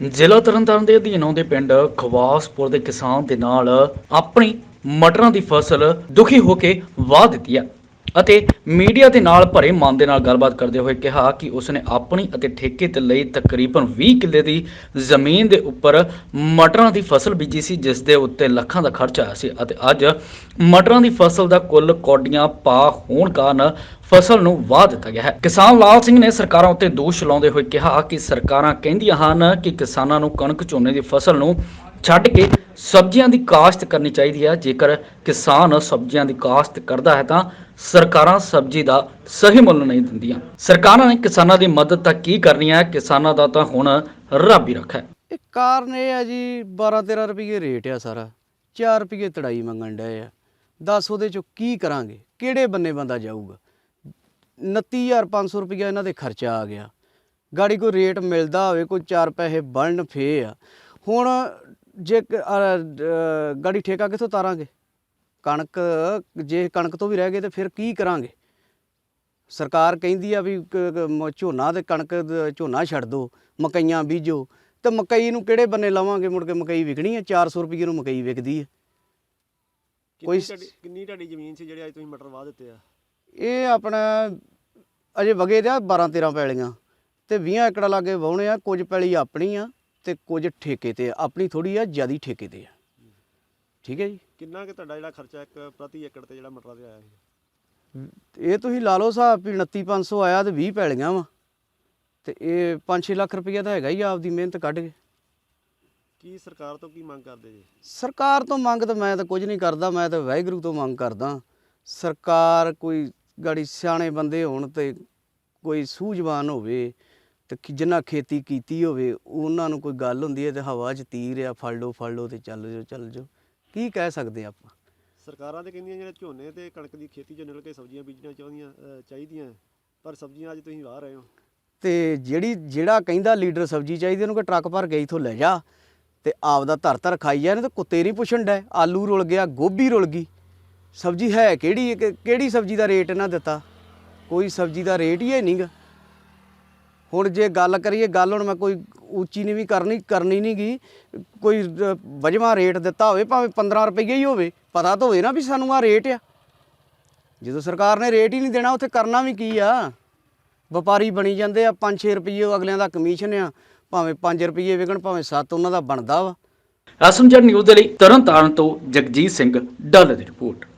ਜ਼ਿਲ੍ਹਾ ਤਰਨਤਾਰਨ ਦੇ ਅਧੀਨ ਆਉਂਦੇ ਪਿੰਡ ਖਵਾਸਪੁਰ ਦੇ ਕਿਸਾਨ ਦੇ ਨਾਲ ਆਪਣੀ ਮਟਰਾਂ ਦੀ ਫਸਲ ਦੁਖੀ ਹੋ ਕੇ ਵਾਹ ਦਿੱਤੀ ਹੈ ਅਤੇ ਮੀਡੀਆ ਦੇ ਨਾਲ ਭਰੇ ਮਨ ਦੇ ਨਾਲ ਗੱਲਬਾਤ ਕਰਦੇ ਹੋਏ ਕਿਹਾ ਕਿ ਉਸਨੇ ਆਪਣੀ ਅਤੇ ਠੇਕੇ ਤੇ ਲਈ ਤਕਰੀਬਨ 20 ਕਿੱਲੇ ਦੀ ਜ਼ਮੀਨ ਦੇ ਉੱਪਰ ਮਟਰਾਂ ਦੀ ਫਸਲ ਬੀਜੀ ਸੀ, ਜਿਸ ਦੇ ਉੱਤੇ ਲੱਖਾਂ ਦਾ ਖਰਚ ਆਇਆ ਸੀ ਅਤੇ ਅੱਜ ਮਟਰਾਂ ਦੀ ਫਸਲ ਦਾ ਕੁੱਲ ਕੌਡੀਆਂ ਪਾ ਹੋਣ ਕਾਰਨ ਫਸਲ ਨੂੰ ਵਾਹ ਦਿੱਤਾ ਗਿਆ ਹੈ। ਕਿਸਾਨ ਲਾਲ ਸਿੰਘ ਨੇ ਸਰਕਾਰਾਂ ਉੱਤੇ ਦੋਸ਼ ਲਾਉਂਦੇ ਹੋਏ ਕਿਹਾ ਕਿ ਸਰਕਾਰਾਂ ਕਹਿੰਦੀਆਂ ਹਨ ਕਿ ਕਿਸਾਨਾਂ ਨੂੰ ਕਣਕ ਝੋਨੇ ਦੀ ਫਸਲ ਨੂੰ ਛੱਡ ਕੇ ਸਬਜ਼ੀਆਂ ਦੀ ਕਾਸ਼ਤ ਕਰਨੀ ਚਾਹੀਦੀ ਹੈ। ਜੇਕਰ ਕਿਸਾਨ ਸਬਜ਼ੀਆਂ ਦੀ ਕਾਸ਼ਤ ਕਰਦਾ ਹੈ ਤਾਂ ਸਰਕਾਰਾਂ ਸਬਜ਼ੀ ਦਾ ਸਹੀ ਮੁੱਲ ਨਹੀਂ ਦਿੰਦੀਆਂ। ਸਰਕਾਰਾਂ ਨੇ ਕਿਸਾਨਾਂ ਦੀ ਮਦਦ ਤਾਂ ਕੀ ਕਰਨੀ ਹੈ? ਕਿਸਾਨਾਂ ਦਾ ਤਾਂ ਹੁਣ ਰੱਬ ਹੀ ਰੱਖਾ ਹੈ ਇਹ ਕਾਰਨ ਇਹ ਆ ਜੀ 12 13 ਰੁਪਏ ਰੇਟ ਆ ਸਾਰਾ। 4 ਰੁਪਏ ਤੜਾਈ ਮੰਗਣ ਡਏ ਆ। 10 ਉਹਦੇ ਚੋਂ ਕੀ ਕਰਾਂਗੇ? ਕਿਹੜੇ ਬੰਨੇ ਬੰਦਾ ਜਾਊਗਾ? 29500 ਰੁਪਏ ਇਹਨਾਂ ਦੇ ਖਰਚਾ ਆ ਗਿਆ। ਗਾੜੀ ਕੋਈ ਰੇਟ ਮਿਲਦਾ ਹੋਵੇ, ਕੋਈ 4 ਪੈਸੇ ਬਣਨ ਫੇ ਆ। ਹੁਣ ਜੇ ਗਾੜੀ ਠੇਕਾ ਕਿੱਥੋਂ ਤਾਰਾਂਗੇ? ਕਣਕ ਜੇ ਕਣਕ ਤੋਂ ਵੀ ਰਹਿ ਗਏ ਤੇ ਫਿਰ ਕੀ ਕਰਾਂਗੇ? ਸਰਕਾਰ ਕਹਿੰਦੀ ਆ ਵੀ ਝੋਨਾ ਤੇ ਕਣਕ ਝੋਨਾ ਛੱਡ ਦੋ ਮਕਈਆਂ ਬੀਜੋ। ਤੇ ਮਕਈ ਨੂੰ ਕਿਹੜੇ ਬੰਨੇ ਲਾਵਾਂਗੇ? ਮੁੜ ਕੇ ਮਕਈ ਵਿਕਣੀ ਹੈ 400 ਰੁਪਏ ਨੂੰ ਮਕਈ ਵਿਕਦੀ ਹੈ ਕੋਈ ਕਿੰਨੀ ਤੁਹਾਡੀ ਜ਼ਮੀਨ ਸੀ ਜਿਹੜੇ ਅੱਜ ਤੁਸੀਂ ਮਟਰ ਵਾਹ ਦਿੱਤੇ ਆ? ਇਹ ਆਪਣਾ ਅਜੇ ਵਗੇ ਦੇ ਆ 12 13 ਪੈਲੀਆਂ। ਤੇ 20 ਏਕੜ ਲਾਗੇ ਵਾਹੁਣੇ ਆ ਕੁਝ ਪੈਲੀ ਆਪਣੀ ਆ। ਤੇ ਕੁਝ ਠੇਕੇ ਤੇ ਆ। ਆਪਣੀ ਥੋੜੀ ਆ ਜਿਆਦੀ ਠੇਕੇ ਤੇ ਆ। ਠੀਕ ਹੈ ਜੀ? ਕਿੰਨਾ ਕਿ ਤੁਹਾਡਾ ਜਿਹੜਾ ਖਰਚਾ ਇੱਕ ਪ੍ਰਤੀ ਏਕੜ ਤੇ ਜਿਹੜਾ ਮਟਰਾਂ ਤੇ ਆਇਆ ਸੀ? ਇਹ ਤੁਸੀਂ ਲਾ ਲਓ ਹਿਸਾਬ ਵੀ 29500 ਆਇਆ ਤੇ 20 ਪੈਲੀਆਂ ਵਾ। ਤੇ ਇਹ 5-6 ਲੱਖ ਰੁਪਈਆ ਤਾਂ ਹੈਗਾ ਹੀ ਆ ਆਪਦੀ ਮਿਹਨਤ ਕੱਢ ਕੇ। ਕੀ ਸਰਕਾਰ ਤੋਂ ਕੀ ਮੰਗ ਕਰਦੇ ਜੀ? ਸਰਕਾਰ ਤੋਂ ਮੰਗ ਤਾਂ ਮੈਂ ਤਾਂ ਕੁਝ ਨਹੀਂ ਕਰਦਾ ਮੈਂ ਤਾਂ ਵਾਹਿਗੁਰੂ ਤੋਂ ਮੰਗ ਕਰਦਾ। ਸਰਕਾਰ ਕੋਈ ਗਾੜੀ ਸਿਆਣੇ ਬੰਦੇ ਹੋਣ ਤੇ ਕੋਈ ਸੂਝਵਾਨ ਹੋਵੇ ਤੇ ਕਿ ਜਿਨ੍ਹਾਂ ਖੇਤੀ ਕੀਤੀ ਹੋਵੇ ਉਹਨਾਂ ਨੂੰ ਕੋਈ ਗੱਲ ਹੁੰਦੀ ਹੈ ਤੇ ਹਵਾ 'ਚ ਤੀਰ ਆ ਫੜ ਲਓ ਫੜ ਲਓ ਤੇ ਚੱਲ ਜਾਓ ਚੱਲ ਜਾਓ। ਕੀ ਕਹਿ ਸਕਦੇ ਆਪਾਂ? ਸਰਕਾਰਾਂ ਤੇ ਕਹਿੰਦੀਆਂ ਜਿਹੜੇ ਝੋਨੇ ਤੇ ਕਣਕ ਦੀ ਖੇਤੀ ਚੋਂ ਨਿਕਲ ਕੇ ਸਬਜ਼ੀਆਂ ਬੀਜਣੀਆਂ ਚਾਹੁੰਦੀਆਂ ਚਾਹੀਦੀਆਂ ਪਰ ਸਬਜ਼ੀਆਂ ਅੱਜ ਤੁਸੀਂ ਵਾਹ ਰਹੇ ਹੋ। ਤੇ ਜਿਹੜੀ ਜਿਹੜਾ ਕਹਿੰਦਾ ਲੀਡਰ ਸਬਜ਼ੀ ਚਾਹੀਦੀ ਉਹਨੂੰ ਕਿ ਟਰੱਕ ਭਰ ਕੇ ਇਥੋਂ ਲੈ ਜਾ। ਤੇ ਆਪਦਾ ਧਰ ਧਰ ਖਾਈ ਜਾਣ ਤੇ ਕੁੱਤੇ ਨਹੀਂ ਪੁੱਛਣ ਡੈ ਆਲੂ ਰੁਲ ਗਿਆ ਗੋਭੀ ਰੁਲ ਗਈ। ਸਬਜ਼ੀ ਹੈ ਕਿਹੜੀ ਕਿਹੜੀ ਸਬਜ਼ੀ ਦਾ ਰੇਟ ਇਹਨਾਂ ਦਿੱਤਾ? ਕੋਈ ਸਬਜ਼ੀ ਦਾ ਰੇਟ ਹੀ ਹੈ ਨਹੀਂਗਾ ਹੁਣ ਜੇ ਗੱਲ ਕਰੀਏ, ਗੱਲ ਹੁਣ ਮੈਂ ਕੋਈ ਉੱਚੀ ਨਹੀਂ ਵੀ ਕਰਨੀ ਕਰਨੀ ਨਹੀਂਗੀ ਕੋਈ ਵਜਵਾ ਰੇਟ ਦਿੱਤਾ ਹੋਵੇ, ਭਾਵੇਂ 15 ਰੁਪਏ ਹੀ ਹੋਵੇ, ਪਤਾ ਤਾਂ ਹੋਵੇ ਨਾ ਵੀ ਸਾਨੂੰ ਆ ਰੇਟ ਆ। ਜਦੋਂ ਸਰਕਾਰ ਨੇ ਰੇਟ ਹੀ ਨਹੀਂ ਦੇਣਾ, ਉੱਥੇ ਕਰਨਾ ਵੀ ਕੀ ਆ? ਵਪਾਰੀ ਬਣੀ ਜਾਂਦੇ ਆ 5-6 ਰੁਪਏ ਅਗਲਿਆਂ ਦਾ ਕਮਿਸ਼ਨ ਆ। ਭਾਵੇਂ 5 ਰੁਪਏ ਵਿਕਣ, ਭਾਵੇਂ 7 ਉਹਨਾਂ ਦਾ ਬਣਦਾ ਵਾ। ਐਸਐਮਜੀ ਨਿਊਜ਼ ਦੇ ਲਈ ਤਰਨਤਾਰਨ ਤੋਂ ਜਗਜੀਤ ਸਿੰਘ, ਡੱਲ ਦੀ ਰਿਪੋਰਟ।